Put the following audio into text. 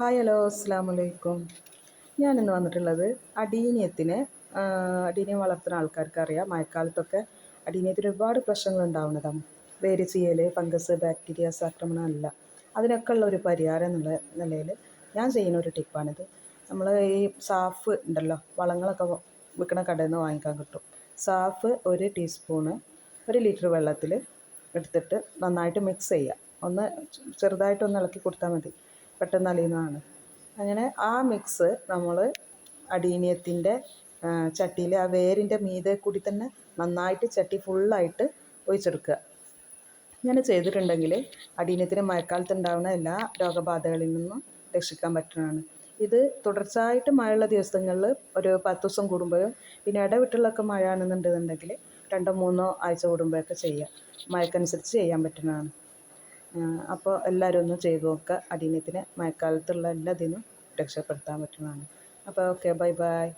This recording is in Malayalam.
ഹായ് ഹലോ അസ്സാം വലൈക്കും ഞാനിന്ന് വന്നിട്ടുള്ളത് അടീനിയത്തിന് അടീനിയം വളർത്തുന്ന ആൾക്കാർക്ക് അറിയാം മഴക്കാലത്തൊക്കെ അടീനിയത്തിന് ഒരുപാട് പ്രശ്നങ്ങൾ ഉണ്ടാവുന്നതാണ്. വേര് ഫംഗസ് ബാക്ടീരിയാസ് ആക്രമണം അല്ല. അതിനൊക്കെ ഉള്ള ഒരു പരിഹാരം എന്നുള്ള നിലയിൽ ഞാൻ ചെയ്യുന്ന ഒരു ടിപ്പാണിത്. നമ്മൾ ഈ സാഫ് ഉണ്ടല്ലോ വളങ്ങളൊക്കെ വിൽക്കണ കടയിൽ നിന്ന് വാങ്ങിക്കാൻ കിട്ടും. സാഫ് ഒരു ടീസ്പൂണ് ഒരു ലിറ്റർ വെള്ളത്തിൽ എടുത്തിട്ട് നന്നായിട്ട് മിക്സ് ചെയ്യുക. ഒന്ന് ചെറുതായിട്ടൊന്ന് ഇളക്കി കൊടുത്താൽ മതി. പെട്ടെന്ന് അലിയുന്നതാണ് അങ്ങനെ ആ മിക്സ് നമ്മൾ അടീനിയത്തിന്റെ ചട്ടിയിൽ ആ വേരിന്റെ മീതെ കൂടി തന്നെ നന്നായിട്ട് ചട്ടി ഫുള്ളായിട്ട് ഒഴിച്ചെടുക്കുക. ഇങ്ങനെ ചെയ്തിട്ടുണ്ടെങ്കിൽ അടീനിയത്തിന് മഴക്കാലത്ത് ഉണ്ടാകുന്ന എല്ലാ രോഗബാധകളിൽ നിന്നും രക്ഷിക്കാൻ പറ്റുന്നതാണ്. ഇത് തുടർച്ചയായിട്ട് മഴയുള്ള ദിവസങ്ങളിൽ ഒരു പത്ത് ദിവസം കൂടുമ്പോഴും പിന്നെ ഇടവിട്ടുള്ളൊക്കെ മഴ ആണെന്നുണ്ടെന്നുണ്ടെങ്കിൽ രണ്ടോ മൂന്നോ ആഴ്ച കൂടുമ്പോഴൊക്കെ ചെയ്യുക. മഴക്കനുസരിച്ച് ചെയ്യാൻ പറ്റുന്നതാണ്. അപ്പോൾ എല്ലാവരും ഒന്ന് ചെയ്ത് നോക്കുക അടിയനത്തിന് മഴക്കാലത്തുള്ള എല്ലാ ഇതിനും രക്ഷപ്പെടുത്താൻ പറ്റുന്നതാണ്. അപ്പോൾ ഓക്കെ ബൈ ബൈ